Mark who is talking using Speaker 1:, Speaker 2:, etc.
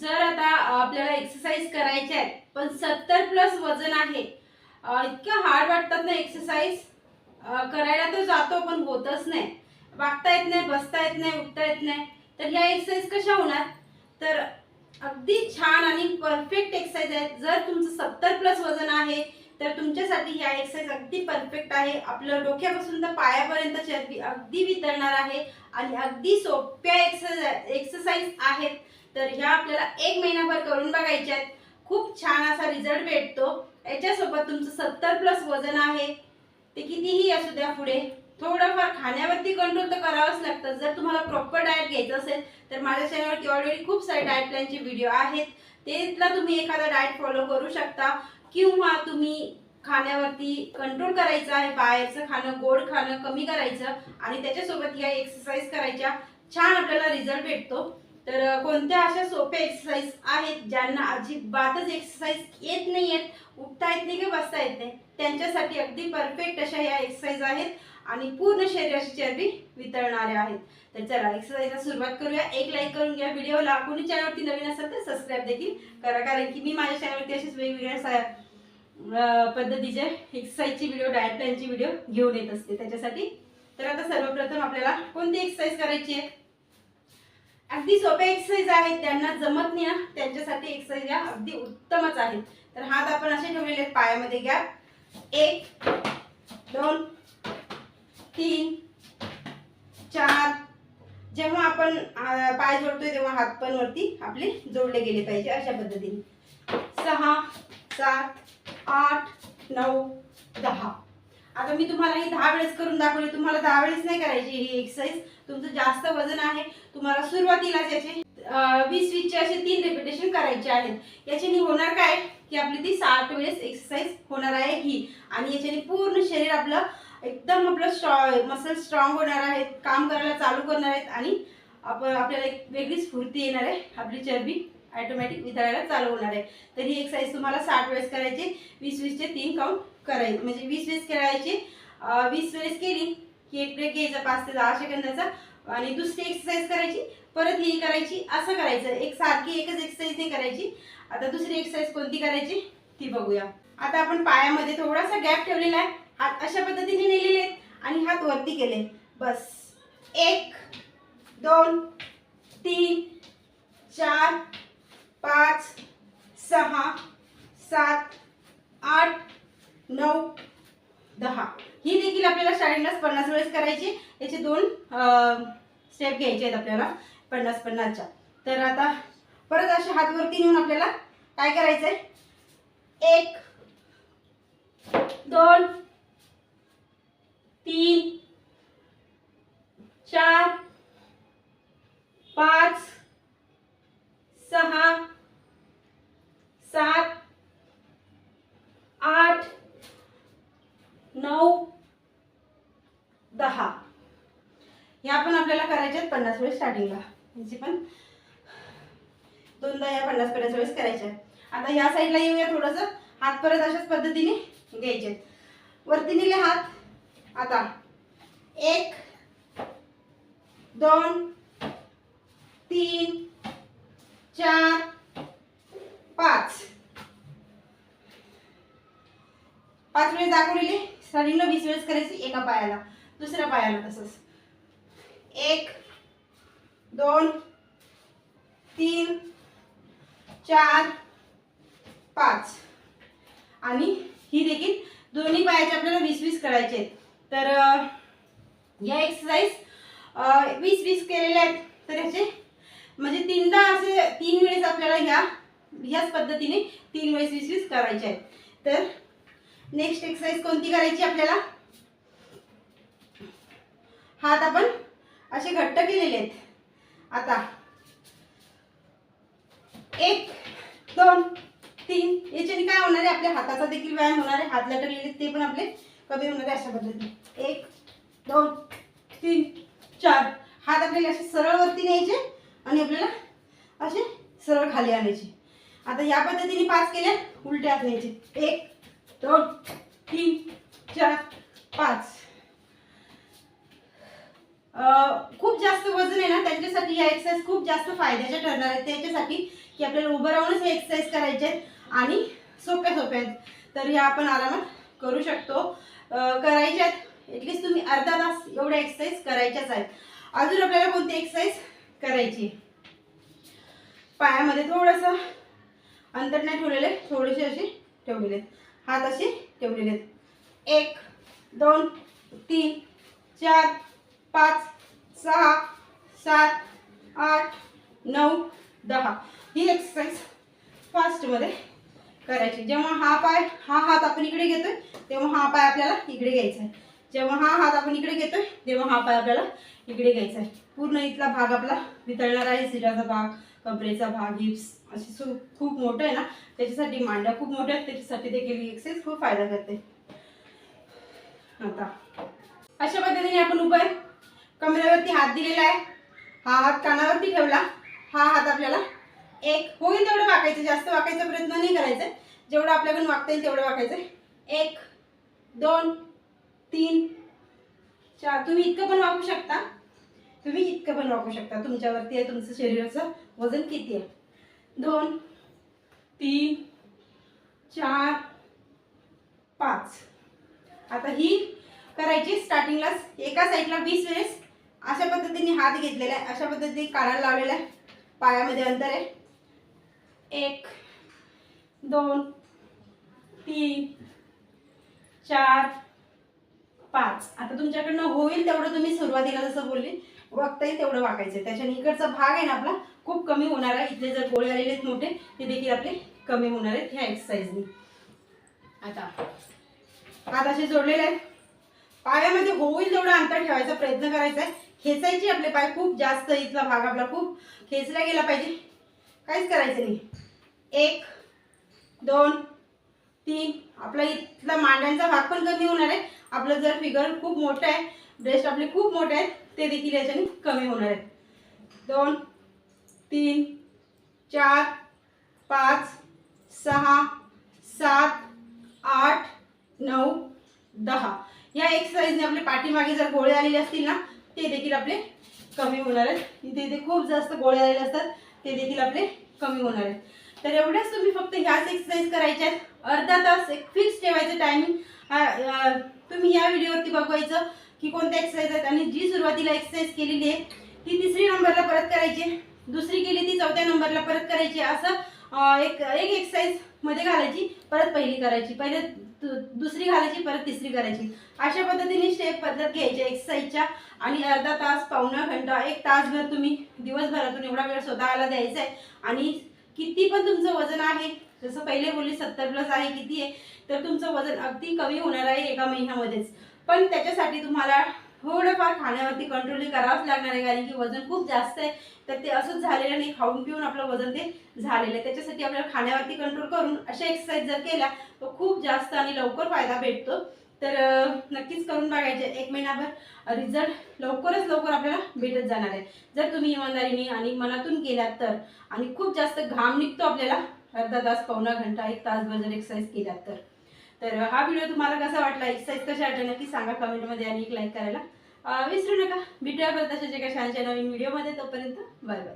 Speaker 1: जर आता आपल्याला एक्सरसाइज करायच्या आहेत पण सत्तर प्लस वजन आहे इतकं हार्ड वाटतात ना एक्सरसाइज करायला तर जातो पण होतच नाही. वागता येत नाही बसता येत नाही उठता येत नाही. तर ह्या एक्सरसाइज कशा होणार? तर अगदी छान आणि परफेक्ट एक्सरसाइज आहेत जर तुमचं सत्तर प्लस वजन आहे तर तुमच्यासाठी ह्या एक्सरसाइज अगदी परफेक्ट आहे. आपलं डोक्यापासून तर पायापर्यंत चरबी अगदी वितळणार आहे. आणि अगदी सोप्या एक्सरसाइज एक्सरसाइज आहेत. तर ह्या आपल्याला एक महिनाभर करून बघायच्या आहेत. खूप छान असा रिझल्ट भेटतो. याच्यासोबत तुमचं सत्तर प्लस वजन आहे. ते कितीही असू द्या पुढे. थोडंफार खाण्यावरती कंट्रोल तर करावंच लागतं. जर तुम्हाला प्रॉपर डाएट घ्यायचं असेल तर माझ्या चॅनलवरती ऑलरेडी खूप सारे डाएट प्लॅनचे व्हिडिओ आहेत. तेला तुम्ही एखादा डाएट फॉलो करू शकता. किंवा तुम्ही खाण्यावरती कंट्रोल करायचं आहे. बाहेरचं खाणं गोड खाणं कमी करायचं आणि त्याच्यासोबत या एक्सरसाइज करायच्या. छान आपल्याला रिझल्ट भेटतो. तर कोणत्या अशा सोप्या एक्सरसाइज आहेत ज्यांना अजिबातच एक्सरसाइज येत नाही आहेत उठता येत नाही किंवा बसता येत नाही? त्यांच्यासाठी अगदी परफेक्ट अशा या एक्सरसाइज आहेत आणि पूर्ण शरीराची चरबी वितळणाऱ्या आहेत. तर चला एक्सरसाइजला सुरुवात करूया. एक लाईक करून घ्या. व्हिडिओला कोणी चॅनलवरती नवीन असेल तर सबस्क्राईब देखील करा. कारण की मी माझ्या चॅनलवरती असेच वेगवेगळ्या सा- पद्धतीचे एक्सरसाइजची व्हिडिओ डायट प्लॅनची व्हिडिओ घेऊन येत असते. त्याच्यासाठी तर आता सर्वप्रथम आपल्याला कोणती एक्सरसाइज करायची आहे? अगदी सोप्या एक्सरसाइज आहेत. त्यांना जमत नाही ना त्यांच्यासाठी एक्सरसाइज या अगदी उत्तमच आहेत. तर हात आपण असे ठेवलेले आहेत. पायामध्ये घ्या. एक दोन तीन चार. जेव्हा आपण पाय जोडतोय तेव्हा हात पण वरती आपले जोडले गेले पाहिजे अशा पद्धतीने. सहा सात आठ नऊ दहा. आता मी तुम्हाला ही दहा वेळेस करून दाखवली. तुम्हाला दहा वेळेस नाही करायची ही एक्सरसाइज तुमचं जास्त वजन आहे. तुम्हाला सुरुवातीलाच याचे वीस वीसचे असे तीन रिपिटेशन करायचे आहेत. याच्याने होणार काय? की आपली ती साठ वेळेस एक्सरसाइज होणार आहे ही. आणि याच्याने पूर्ण शरीर आपलं एकदम आपलं स्ट्रॉ मसल स्ट्रॉंग होणार आहेत काम करायला चालू करणार आहेत. आणि आपण आपल्याला एक वेगळी स्फूर्ती येणार आहे. आपली चरबी ऑटोमॅटिक वितळायला चालू होणार आहे. तर ही एक्सरसाइज तुम्हाला साठ वेळेस करायची. वीस वीसचे तीन काउंट करायची. म्हणजे वीस वेळेस खेळायची वीस वेळेस केली की एक ब्रेक घ्यायचा पाच ते दहा सेकंदाचा. आणि दुसरी एक्सरसाइज करायची. परत ही करायची असं करायचं. एक सारखी एकच एक्सरसाइज नाही करायची. आता दुसरी एक्सरसाइज कोणती करायची? ती बघूया. आता आपण पायामध्ये थोडासा गॅप ठेवलेला आहे. हात अशा पद्धतीने नेलेले आहेत आणि हात वरती केले. बस. एक दोन तीन चार पाच सहा सात आठ नऊ दहा ही देखील आपल्याला स्टार्टिंगलाच पन्नास वेळेस करायची याचे दोन घ्यायचे आहेत आपल्याला पन्नास पन्नासच्या. तर आता परत असे हात वरती नेऊन आपल्याला काय करायचं आहे एक दोन तीन चार पाच सहा सात आठ नऊ दहा ह्या करायच्या आहेत पन्नास वेळेस स्टार्टिंगला ह्याची पण दोनदा या पन्नास पन्नास वेळेस करायच्या आता या साईडला येऊया थोडंसं. हात परत अशाच पद्धतीने घ्यायचे वरती नेले हात. आता एक दोन तीन चार पाच. पाच वेळेस दाखवलेली. स्टार्टिंगला वीस वेळेस करायची एका पायाला दुसऱ्या पायाला तसंच. एक दोन तीन चार पाच. आणि ही देखील दोन्ही पायाचे आपल्याला वीस वीस करायचे आहेत. तर या एक्सरसाइज वीस वीस केलेल्या आहेत. तर ह्याचे म्हणजे तीनदा असे तीन वेळेस आपल्याला ह्या ह्याच पद्धतीने तीन वेळेस वीस वीस करायचे आहेत. तर नेक्स्ट एक्सरसाइज कोणती करायची आपल्याला? हात आपण असे घट्ट केलेले आहेत. आता एक दोन तीन याच्याने काय होणार आहे? आपल्या हाताचा देखील व्यायाम होणार आहे. हात लटकलेले आहेत, ते पण आपले कमी होणार आहे अशा पद्धतीने. एक दोन तीन चार. हात आपल्याला असे सरळ वरती न्यायचे आणि आपल्याला असे सरळ खाली आणायचे. आता या पद्धतीने पाच केल्या उलट्या हात न्यायचे. एक दोन तीन चार पाच. खूप जास्त वजन आहे ना त्यांच्यासाठी या एक्सरसाइज खूप जास्त फायद्याच्या ठरणार आहेत त्याच्यासाठी की आपल्याला उभं राहूनच हे एक्सरसाइज करायचे आहेत आणि सोप्या सोप्या आहेत. तर ह्या आपण आरामात करू शकतो. करायच्या आहेत. ॲटलिस्ट तुम्ही अर्धा तास एवढ्या एक्सरसाइज करायच्याच आहेत. अजून आपल्याला कोणती एक्सरसाइज करायची पायामध्ये थोडंसं अंतर नाही ठेवलेले थोडेसे असे ठेवलेले आहेत. हात असे ठेवलेले आहेत. एक दोन तीन चार पाच सहा सात आठ नऊ दहा. ही एक्सरसाइज फास्टमध्ये करायची. जेव्हा हा पाय हा हात आपण इकडे घेतोय तेव्हा हा पाय आपल्याला इकडे घ्यायचा आहे. जेव्हा हा हात आपण इकडे घेतोय तेव्हा हा पाय आपल्याला इकडे घ्यायचा आहे. पूर्ण इथला भाग आपला वितळणार आहे. सिराचा भाग कमरेचा भाग हिप्स अशी सु खूप मोठं आहे ना त्याच्यासाठी मांड्या खूप मोठ्या आहेत. त्याच्यासाठी देखील ही एक्सरसाइज खूप फायदा करते. आता अशा पद्धतीने आपण उपाय कमरेवरती हात दिलेला आहे. हा हात कानावरती ठेवला. हा हात आपल्याला एक होईल तेवढं वाकायचं. जास्त वाकायचा प्रयत्न नाही करायचा. जेवढं आपल्याकडून वागता येईल तेवढं वाकायचं. एक दोन तीन चार. तुम्ही इतकं पण वाकू शकता. तुम्ही इतकं पण वाकू शकता. तुमच्यावरती आहे तुमचं शरीराचं वजन किती आहे? दोन तीन चार पाच. आता ही करायची स्टार्टिंगलाच एका साईडला वीस वेळेस. अशा पद्धतीने हात घेतलेला आहे. अशा पद्धतीने काढायला लावलेला आहे. पायामध्ये अंतर आहे. एक दोन तीन चार पाच. आता तुमच्याकडनं होईल तेवढं तुम्ही सुरुवातीला जसं बोलली वागता येईल तेवढं वाकायचं त्याच्याने इकडचा भाग आहे ना आपला खूप कमी होणार आहे. इथले जर गोळे आलेले आहेत मोठे ते देखील आपले कमी होणार आहेत ह्या एक्सरसाइजनी आता हात असे जोडलेले आहेत. पायामध्ये होईल तेवढं अंतर ठेवायचा प्रयत्न करायचा आहे. खेचायचे आपले पाय खूप जास्त इथला भाग आपला खूप खेचला गेला पाहिजे. काहीच करायचं नाही. एक दोन तीन. आपला इथला मांड्यांचा भाग पण कमी होणार आहे? आपलं जर फिगर खूप मोठं आहे ब्रेस्ट आपले खूप मोठे आहेत ते देखील याच्याने कमी होणार आहेत. दोन तीन चार पाच सहा सात आठ नऊ दहा. या एक्सरसाइजने आपले पाठीमागे जर गोळे आलेले असतील ना ते देखील आपले कमी होणार आहेत. इथे इथे खूप जास्त गोळे आलेले असतात. ते देखील आपले कमी होणार आहेत. तर एवढ्याच तुम्ही फक्त ह्याच एक्सरसाइज करायच्या आहेत. अर्धा तास एक फिक्स ठेवायचं टायमिंग तुम्ही या व्हिडिओवरती बघवायचं की कोणत्या एक्सरसाइज आहेत आणि जी सुरुवातीला एक्सरसाइज केलेली आहे ती तिसरी नंबरला परत करायची दुसरी केली ती चौथ्या नंबरला परत करायची असं एक एक एक्सरसाइजमध्ये घालायची परत पहिली करायची. पहिले दुसरी घालायची परत तिसरी करायची. अशा पद्धतीने स्टेप पद्धत घ्यायची एक्सरसाइजच्या आणि अर्धा तास पावणा घंटा एक तासभर तुम्ही दिवसभरातून एवढा वेळ स्वतःला द्यायचा आहे आणि किती पण तुमचं वजन आहे जसं पहिले बोलली सत्तर प्लस आहे किती आहे तर तुमचं वजन अगदी कमी होणार आहे एका महिन्यामध्येच. पण त्याच्यासाठी तुम्हाला थोडंफार खाण्यावरती कंट्रोलही करावंच लागणार आहे कारण की वजन खूप जास्त आहे. तर ते असंच झालेलं नाही खाऊन पिऊन आपलं वजन ते झालेलं आहे. त्याच्यासाठी आपल्याला खाण्यावरती कंट्रोल करून अशा एक्सरसाइज जर केल्या तर खूप जास्त आणि लवकर फायदा भेटतो. तर नक्कीच करून बघायचे. एक महिनाभर रिझल्ट लवकरच लवकर आपल्याला भेटत जाणार आहे. जर तुम्ही इमानदारीने आणि मनातून केल्यात तर आणि खूप जास्त घाम निघतो आपल्याला अर्धा तास पावणा घंटा एक तासभर जर एक्सरसाइज केल्यात तर. तर हा व्हिडिओ तुम्हाला कसा वाटला? एक्सरसाइज कशा वाटल्या नक्की सांगा कमेंटमध्ये आणि एक लाईक करायला. विसरू नका. भेटूया परत काही एका छान नवीन व्हिडिओमध्ये तोपर्यंत बाय बाय